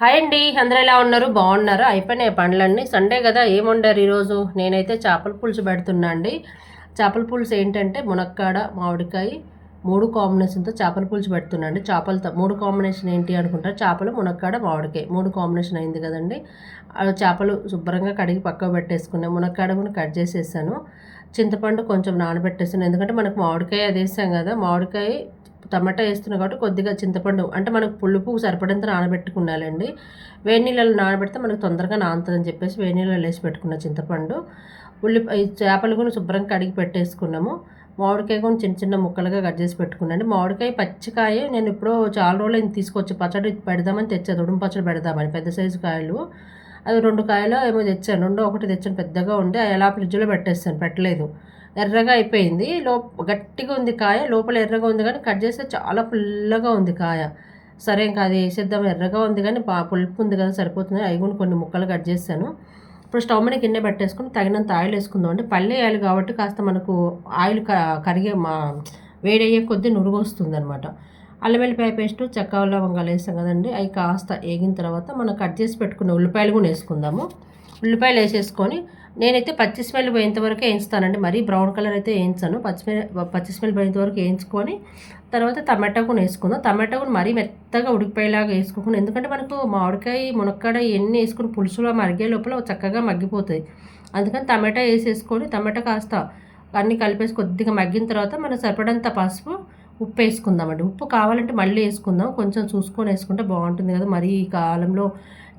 Hi అండి అందరూ ఎలా ఉన్నారు? బాగున్నారు? అయిపోయినాయి పండ్లన్నీ. సండే కదా ఏముండారు ఈరోజు? నేనైతే చేపల పులుసు పెడుతున్నా అండి. చేపల పులుసు ఏంటంటే మునక్కాడ మామిడికాయ మూడు కాంబినేషన్తో చేపల పులుసు పెడుతున్నా అండి. చేపలతో మూడు కాంబినేషన్ ఏంటి అనుకుంటారు చేపలు మునక్కాడ మామిడికాయ. మూడు కాంబినేషన్ అయింది కదండి. చేపలు శుభ్రంగా కడిగి పక్కకు పెట్టేసుకున్నాను మునక్కాడ కూడా కట్ చేసేసాను. చింతపండు కొంచెం నానబెట్టేసాను. ఎందుకంటే మనకు మామిడికాయ అది వేసాం కదా. మామిడికాయ టమాటా వేస్తున్నాం కాబట్టి కొద్దిగా చింతపండు అంటే మనకు పులుపు సరిపడంత నానబెట్టుకున్నాలండి. వేడి నీళ్ళలో నానబెడితే మనకు తొందరగా నానుతుందని చెప్పేసి వేడి నీళ్ళలో వేసి పెట్టుకున్న చింతపండు. ఉల్లి చేపలు కూడా శుభ్రంగా కడిగి పెట్టేసుకున్నాము. మామిడికాయ కూడా చిన్న చిన్న ముక్కలుగా కట్ చేసి పెట్టుకున్నాను. మామిడికాయ పచ్చికాయ నేను ఇప్పుడు చాలా రోజులు తీసుకొచ్చి పచ్చడి పెడదామని తెచ్చాను. ఉడుము పచ్చడి పెడదామని పెద్ద సైజు కాయలు. అది రెండు కాయలు ఏమో తెచ్చాను. రెండో ఒకటి తెచ్చాను. పెద్దగా ఉండి. ఎలా ఫ్రిడ్జ్లో పెట్టేస్తాను. పెట్టలేదు. ఎర్రగా అయిపోయింది. లో గట్టిగా ఉంది కాయ. లోపల ఎర్రగా ఉంది కానీ కట్ చేస్తే చాలా పుల్లగా ఉంది కాయ. సరే ఇంకా అది వేసేద్దాం. ఎర్రగా ఉంది కానీ పులుపు ఉంది కదా సరిపోతుంది. అవి కూడా కొన్ని ముక్కలు కట్ చేస్తాను. ఇప్పుడు స్టవ్ మీద గిన్నె పెట్టేసుకుని తగినంత ఆయిల్ వేసుకుందాం అంటే పల్లె వేయాలి కాబట్టి కాస్త మనకు ఆయిల్ కరిగే మా వేడయ్యే కొద్దీ నురుగు వస్తుంది అనమాట అల్లం వెల్లిపాయ పేస్ట్ చెక్క లవంగాలు వేస్తాం కదండి. అవి కాస్త వేగిన తర్వాత మనం కట్ చేసి పెట్టుకున్న ఉల్లిపాయలు కూడా వేసుకుందాము. ఉల్లిపాయలు వేసేసుకొని నేనైతే పచ్చి స్మెల్ పోయేంత వరకు వేయించుతానండి. మరీ బ్రౌన్ కలర్ అయితే వేయించాను. పచ్చి పచ్చి స్మెల్ పోయేంత వరకు వేయించుకొని తర్వాత టమాటా కూడా వేసుకుందాం. టమాటా కూడా మరీ మెత్తగా ఉడికిపోయేలాగా వేసుకోకుండా ఎందుకంటే మనకు మామిడికాయ మునక్కాడ ఇవన్నీ వేసుకుని పులుసులో మరిగే లోపల చక్కగా మగ్గిపోతాయి. అందుకని టమాటా వేసేసుకొని టమాటా కాస్త అన్నీ కలిపేసి కొద్దిగా మగ్గిన తర్వాత మనం సరిపడంత పసుపు ఉప్పు వేసుకుందామండి. ఉప్పు కావాలంటే మళ్ళీ వేసుకుందాం. కొంచెం చూసుకొని వేసుకుంటే బాగుంటుంది కదా. మరి ఈ కాలంలో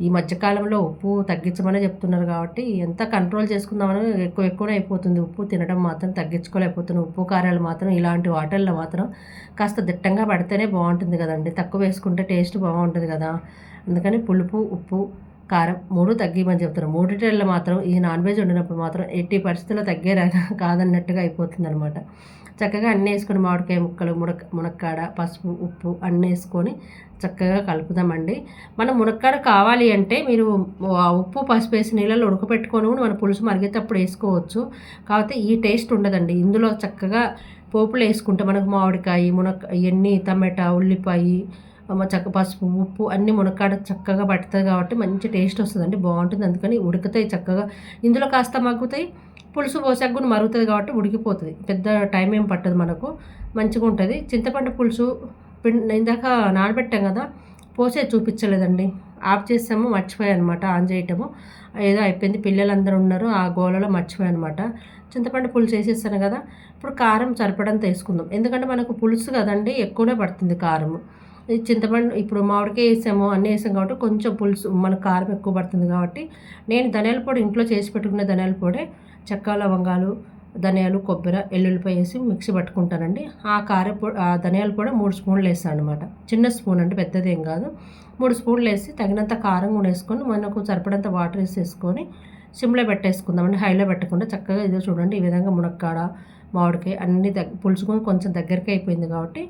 ఈ మధ్యకాలంలో ఉప్పు తగ్గించమనే చెప్తున్నారు కాబట్టి ఎంత కంట్రోల్ చేసుకుందామని ఎక్కువ ఎక్కువనే అయిపోతుంది. ఉప్పు తినడం మాత్రం తగ్గించుకోలేకపోతున్నాం ఉప్పు కారాలు మాత్రం ఇలాంటి వాటర్లో మాత్రం కాస్త దిట్టంగా పడితేనే బాగుంటుంది కదండి. తక్కువ వేసుకుంటే టేస్ట్ బాగుంటుంది కదా. అందుకని పులుపు ఉప్పు కారం మూడు తగ్గిమని చెప్తారు మూడిటల్లో మాత్రం ఈ నాన్ వెజ్ వండినప్పుడు మాత్రం ఎట్టి పరిస్థితుల్లో తగ్గే కాదన్నట్టుగా అయిపోతుంది అనమాట చక్కగా అన్నీ వేసుకొని మామిడికాయ ముక్కలు మునక్ మునక్కాడ పసుపు ఉప్పు అన్నీ వేసుకొని చక్కగా కలుపుదామండి. మనం మునక్కాడ కావాలి అంటే మీరు ఉప్పు పసుపు వేసి నీళ్ళలో ఉడకపెట్టుకొని మన పులుసు మరిగేటప్పుడు వేసుకోవచ్చు. కాకపోతే ఈ టేస్ట్ ఉండదండి. ఇందులో చక్కగా పోపులు వేసుకుంటే మనకు మామిడికాయ మునక్క ఇవన్నీ టమాటా ఉల్లిపాయ చక్క పసుపు ఉప్పు అన్ని మునక్కాడ చక్కగా పడుతుంది కాబట్టి మంచి టేస్ట్ వస్తుందండి బాగుంటుంది. అందుకని ఉడుకుతాయి చక్కగా. ఇందులో కాస్త మగ్గుతాయి పులుసు పోసాక కూడా మరుగుతుంది కాబట్టి ఉడికిపోతుంది. పెద్ద టైం ఏం పట్టదు మనకు మంచిగా ఉంటుంది. చింతపండు పులుసు ఇందాక నానబెట్టాం కదా పోసే చూపించలేదండి. ఆఫ్ చేసాము మర్చిపోయాయి అనమాట ఆన్ చేయటము. ఏదో అయిపోయింది పిల్లలందరూ ఉన్నారు ఆ గోలలో మర్చిపోయాయి అనమాట చింతపండు పులుసు వేసేస్తాను కదా ఇప్పుడు కారం సరిపడంత వేసుకుందాం. ఎందుకంటే మనకు పులుసు కదండి ఎక్కువనే పడుతుంది కారము. చింతపండు ఇప్పుడు మామిడికాయ వేసాము అన్నీ వేసాం కాబట్టి కొంచెం పులుసు మన కారం ఎక్కువ పడుతుంది కాబట్టి నేను ధనియాల పొడి ఇంట్లో చేసి పెట్టుకున్న ధనియాల పొడి చెక్క లవంగాలు ధనియాలు కొబ్బరి ఎల్లుల్లిపాయ వేసి మిక్సీ పట్టుకుంటానండి. ఆ కార ఆ ధనియాల పొడి మూడు స్పూన్లు వేస్తాను అనమాట చిన్న స్పూన్ అంటే పెద్దదేం కాదు. మూడు స్పూన్లు వేసి తగినంత కారం కూడా వేసుకొని మనకు సరిపడంత వాటర్ వేసేసుకొని సిమ్లో పెట్టేసుకుందామండి హైలో పెట్టకుండా చక్కగా ఇదో చూడండి ఈ విధంగా మునక్కాడ మామిడికాయ అన్ని దగ్గ పులుసుకొని కొంచెం దగ్గరికి అయిపోయింది కాబట్టి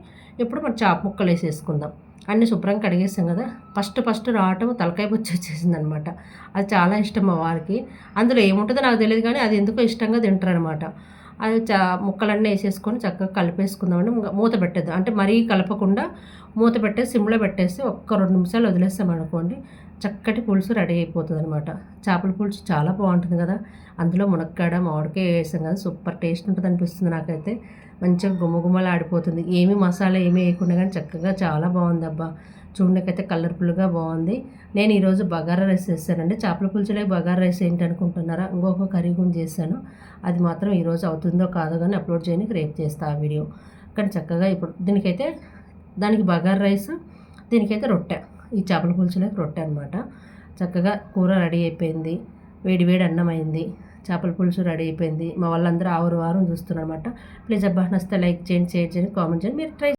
ఇప్పుడు మనం చాప ముక్కలు వేసేసుకుందాం. అన్ని శుభ్రంగా కడిగేసాం కదా ఫస్ట్ ఫస్ట్ రావటం తలకాయ బొచ్చి వచ్చేసింది అనమాట అది చాలా ఇష్టం మా వారికి. అందులో ఏముంటుందో నాకు తెలియదు కానీ అది ఎందుకో ఇష్టంగా తింటారనమాట. అది చా ముక్కలన్నీ వేసేసుకొని చక్కగా కలిపేసుకుందామండి. మూత పెట్టద్దు. అంటే మరీ కలపకుండా మూత పెట్టేసి సిమ్లో పెట్టేసి ఒక్క రెండు నిమిషాలు వదిలేస్తాం అనుకోండి చక్కటి పులుసు రెడీ అయిపోతుంది అనమాట చేపల పులుసు చాలా బాగుంటుంది కదా. అందులో మునక్కాడ మామిడికాయ వేసాం కదా. సూపర్ టేస్ట్ ఉంటుంది అనిపిస్తుంది నాకైతే. మంచిగా గుమ్మగుమ్మలు ఆడిపోతుంది ఏమి మసాలా ఏమి వేయకుండా కానీ చక్కగా చాలా బాగుంది అబ్బా చూడడానికైతే కలర్ఫుల్గా బాగుంది నేను ఈరోజు బగారా రైస్ చేశానండి. చేపల పులుసులే బగారా రైస్ ఏంటి అనుకుంటున్నారా ఇంకొక కర్రీ గురించి చేశాను. అది మాత్రం ఈరోజు అవుతుందో కాదో కానీ అప్లోడ్ చేయడానికి రేపు చేస్తా ఆ వీడియో. కానీ చక్కగా ఇప్పుడు దీనికైతే దానికి బగారా రైస్ దీనికైతే రొట్టె. ఈ చేపల పులుసులే రొట్టె అనమాట చక్కగా కూర రెడీ అయిపోయింది. వేడి వేడి అన్నం అయింది. చేపల పులుసు రెడీ అయిపోయింది. మా వాళ్ళందరూ ఆరు వారం చూస్తున్నారు అనమాట ప్లీజ్ అబ్బా నస్తే లైక్ చేయండి షేర్ చేయండి కామెంట్ చేయండి. మీరు ట్రై